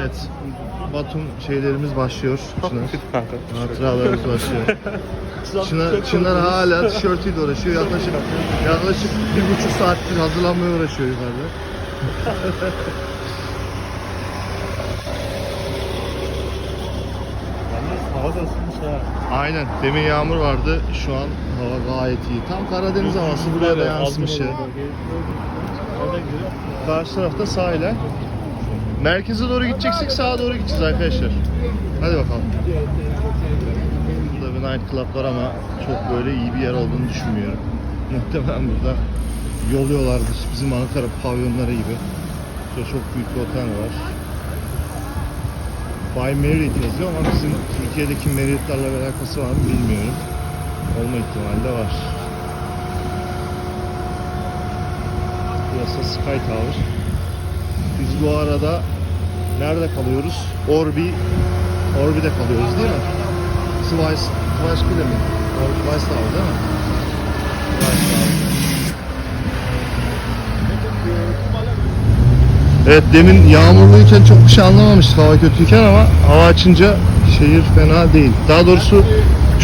Evet. Batum şeylerimiz başlıyor. Çınar. Hatıralarımız başlıyor. Çınar, Çınar hala tişörtüyle uğraşıyor. Yaklaşık yaklaşık bir buçuk saattir hazırlanmaya uğraşıyor yukarıda. Yalnız hava da ısınmış ha. Aynen. Demin yağmur vardı. Şu an hava gayet iyi. Tam Karadeniz havası buraya da yansımış ya. Karşı tarafta sahile. Merkeze doğru gideceksek sağa doğru gideceğiz arkadaşlar. Hadi bakalım. Burada bir night var ama çok böyle iyi bir yer olduğunu düşünmüyorum. Muhtemelen burada yoluyorlardır bizim Ankara pavyonları gibi. Şurada çok büyük bir otel var. Bay Marriott yazıyor ama bizim Türkiye'deki Marriott'larla alakası var mı bilmiyorum. Olma ihtimali de var. Burası Sky Tower. Bu arada nerede kalıyoruz? Orbi Orbi'de kalıyoruz değil mi? Twice Kule mi? Twice Tower değil mi? Evet demin yağmurluyken çok bir şey anlamamıştık hava kötüyken ama hava açınca şehir fena değil. Daha doğrusu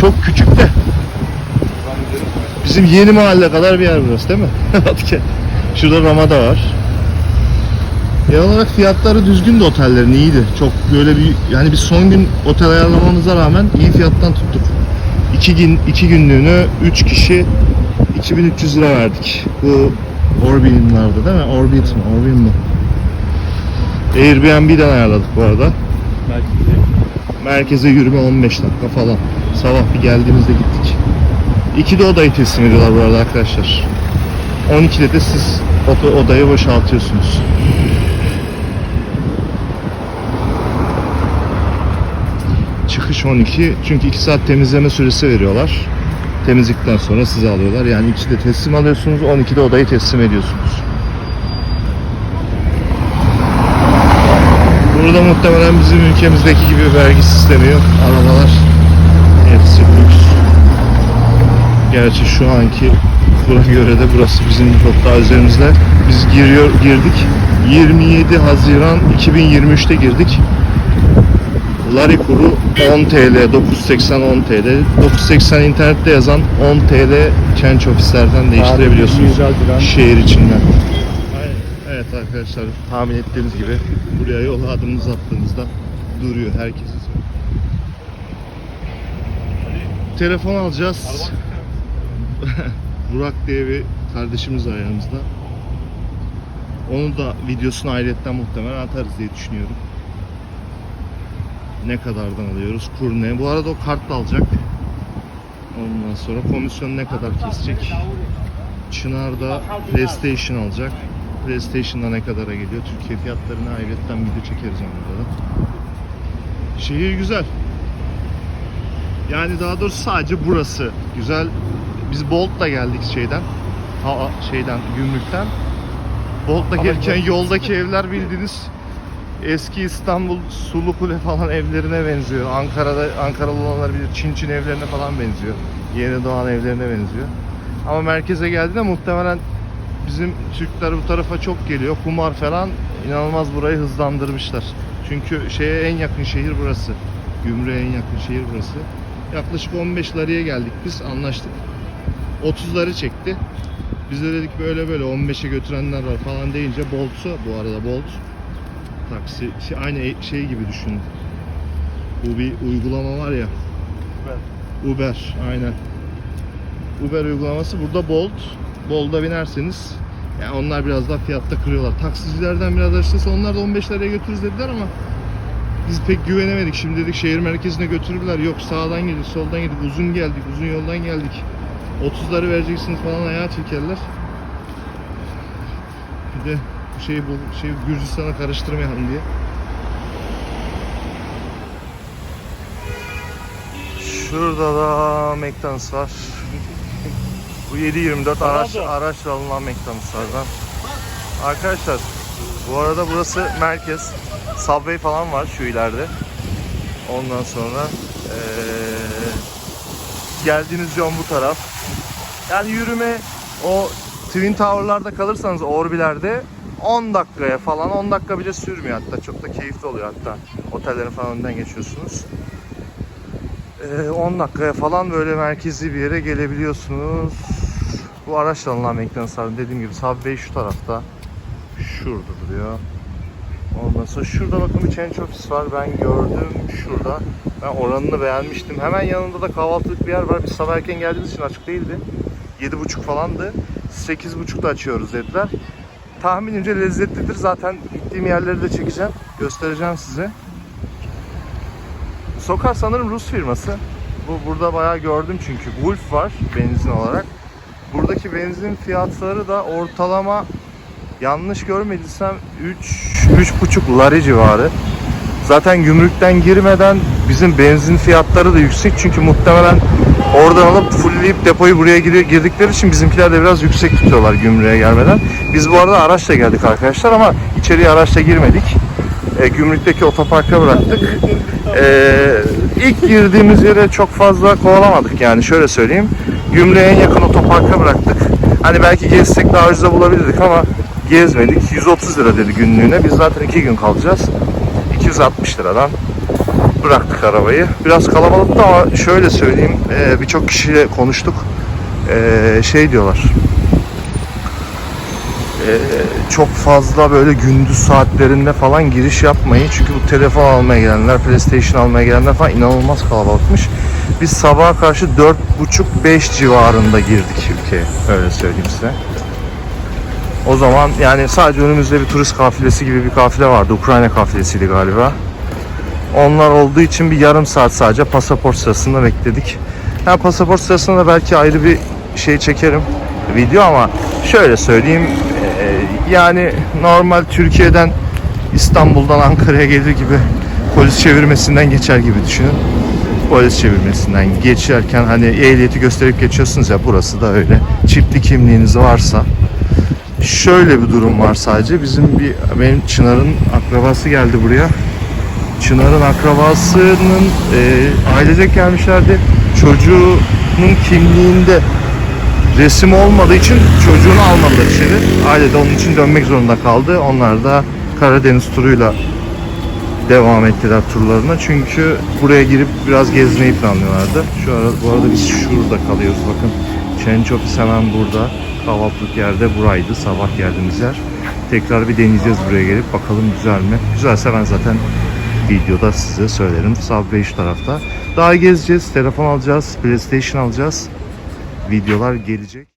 çok küçük de bizim yeni mahalle kadar bir yer burası değil mi? Şurada Ramada var. Genel olarak fiyatları düzgün de otellerin iyiydi. Çok böyle bir yani bir son gün otel ayarlamamıza rağmen iyi fiyattan tuttuk. İki gün iki günlüğünü 3 kişi 2300 lira verdik. Bu Orbit'in değil mi? Orbit mi? Orbit mi? Airbnb'den ayarladık bu arada. Merkeze yürüme 15 dakika falan. Sabah bir geldiğimizde gittik. 2'de odayı teslim ediyorlar bu arada arkadaşlar. 12'de de siz oda- odayı boşaltıyorsunuz. Çıkış 12 çünkü 2 saat temizleme süresi veriyorlar. Temizlikten sonra sizi alıyorlar. Yani 2'de teslim alıyorsunuz, 12'de odayı teslim ediyorsunuz. Burada muhtemelen bizim ülkemizdeki gibi vergi sistemi yok. Arabalar hepsi lüks. Gerçi şu anki buna göre de burası bizim çok daha üzerimizde. Biz giriyor girdik. 27 Haziran 2023'te girdik. Lari kuru 10 TL, 980 10 TL. 980 internette yazan 10 TL change ofislerden değiştirebiliyorsunuz. Şehir içinden. Evet arkadaşlar tahmin ettiğimiz gibi buraya yola adımınızı attığınızda duruyor herkes. Telefon alacağız. Burak diye bir kardeşimiz var yanımızda. Onu da videosunu ayrıyetten muhtemelen atarız diye düşünüyorum. Ne kadardan alıyoruz? Kur ne? Bu arada o kart da alacak. Ondan sonra komisyon ne kadar kesecek? Çınar da PlayStation alacak. PlayStation'da ne kadara geliyor? Türkiye fiyatlarına ayrıyetten video çekeriz onlarda da. Şehir güzel. Yani daha doğrusu sadece burası güzel. Biz Bolt'la geldik şeyden. Ha, şeyden, gümrükten. Bolt'la gelirken yoldaki evler bildiğiniz eski İstanbul Sulukule falan evlerine benziyor. Ankara'da Ankaralı olanlar bilir Çin Çin evlerine falan benziyor. Yeni doğan evlerine benziyor. Ama merkeze geldiğinde muhtemelen bizim Türkler bu tarafa çok geliyor. Kumar falan inanılmaz burayı hızlandırmışlar. Çünkü şeye en yakın şehir burası. Gümrüğe en yakın şehir burası. Yaklaşık 15 liraya geldik biz anlaştık. 30'ları çekti. Biz de dedik böyle böyle 15'e götürenler var falan deyince Bolt'su bu arada Bolt taksi şey, aynı e- şey gibi düşünün. Bu bir uygulama var ya. Uber aynen. Uber uygulaması burada Bolt. Bolt'a binerseniz yani onlar biraz daha fiyatta kırıyorlar. Taksicilerden biraz açıkçası onlar da 15 liraya götürürüz dediler ama biz pek güvenemedik. Şimdi dedik şehir merkezine götürürler. Yok sağdan geldik, soldan geldik, uzun geldik, uzun yoldan geldik. 30'ları vereceksiniz falan ayağa çekerler. Bir de şeyi bu şey Gürcistan'a karıştırmayalım diye. Şurada da McDonald's var. Bu 7-24 araç, araçla alınan McDonald'slardan. Arkadaşlar bu arada burası merkez. Subway falan var şu ileride. Ondan sonra eee, geldiğiniz yol bu taraf. Yani yürüme o Twin Tower'larda kalırsanız Orbi'lerde 10 dakikaya falan 10 dakika bile sürmüyor hatta çok da keyifli oluyor hatta otellerin falan önünden geçiyorsunuz. Ee, 10 dakikaya falan böyle merkezi bir yere gelebiliyorsunuz. Bu araçla alınan McDonald's abi dediğim gibi Subway şu tarafta. Şurada duruyor. Ondan sonra şurada bakın bir change office var. Ben gördüm şurada. Ben oranını beğenmiştim. Hemen yanında da kahvaltılık bir yer var. Biz sabah erken geldiğimiz için açık değildi. 7.30 falandı. 8.30'da açıyoruz dediler. Tahminimce lezzetlidir. Zaten gittiğim yerleri de çekeceğim. Göstereceğim size. Sokar sanırım Rus firması. Bu burada bayağı gördüm çünkü. Wolf var benzin olarak. Buradaki benzin fiyatları da ortalama yanlış görmediysem 3 3,5 lari civarı. Zaten gümrükten girmeden bizim benzin fiyatları da yüksek çünkü muhtemelen oradan alıp fullleyip depoyu buraya gir- girdikleri için bizimkiler de biraz yüksek tutuyorlar gümrüğe gelmeden. Biz bu arada araçla geldik arkadaşlar ama içeriye araçla girmedik. E, gümrükteki otoparka bıraktık. E, ilk girdiğimiz yere çok fazla kovalamadık yani şöyle söyleyeyim. Gümrüğe en yakın otoparka bıraktık. Hani belki gezsek daha ucuza bulabilirdik ama gezmedik. 130 lira dedi günlüğüne. Biz zaten 2 gün kalacağız. 260 liradan bıraktık arabayı. Biraz kalabalıktı ama şöyle söyleyeyim. e, Birçok kişiyle konuştuk. E, şey diyorlar. e, çok fazla böyle gündüz saatlerinde falan giriş yapmayın. Çünkü bu telefon almaya gelenler, PlayStation almaya gelenler falan inanılmaz kalabalıkmış. Biz sabaha karşı 4.30-5 civarında girdik ülkeye. Öyle söyleyeyim size. O zaman yani sadece önümüzde bir turist kafilesi gibi bir kafile vardı. Ukrayna kafilesiydi galiba. Onlar olduğu için bir yarım saat sadece pasaport sırasında bekledik. Ha, pasaport sırasında da belki ayrı bir şey çekerim video ama şöyle söyleyeyim eee, yani normal Türkiye'den İstanbul'dan Ankara'ya gelir gibi polis çevirmesinden geçer gibi düşünün. Polis çevirmesinden geçerken hani ehliyeti gösterip geçiyorsunuz ya burası da öyle. Çipli kimliğiniz varsa şöyle bir durum var sadece. Bizim bir benim Çınar'ın akrabası geldi buraya. Çınar'ın akrabasının e, ailecek gelmişlerdi. Çocuğunun kimliğinde resim olmadığı için çocuğunu almadılar içeri. Aile de onun için dönmek zorunda kaldı. Onlar da Karadeniz turuyla devam ettiler turlarına. Çünkü buraya girip biraz gezmeyi planlıyorlardı. Şu ara, bu arada biz şurada kalıyoruz bakın. Office hemen burada. Kahvaltılık yerde buraydı. Sabah geldiğimiz yer. Tekrar bir deneyeceğiz buraya gelip bakalım güzel mi? Güzelse ben zaten videoda size söylerim. Subway şu tarafta. Daha gezeceğiz. Telefon alacağız. PlayStation alacağız. Videolar gelecek.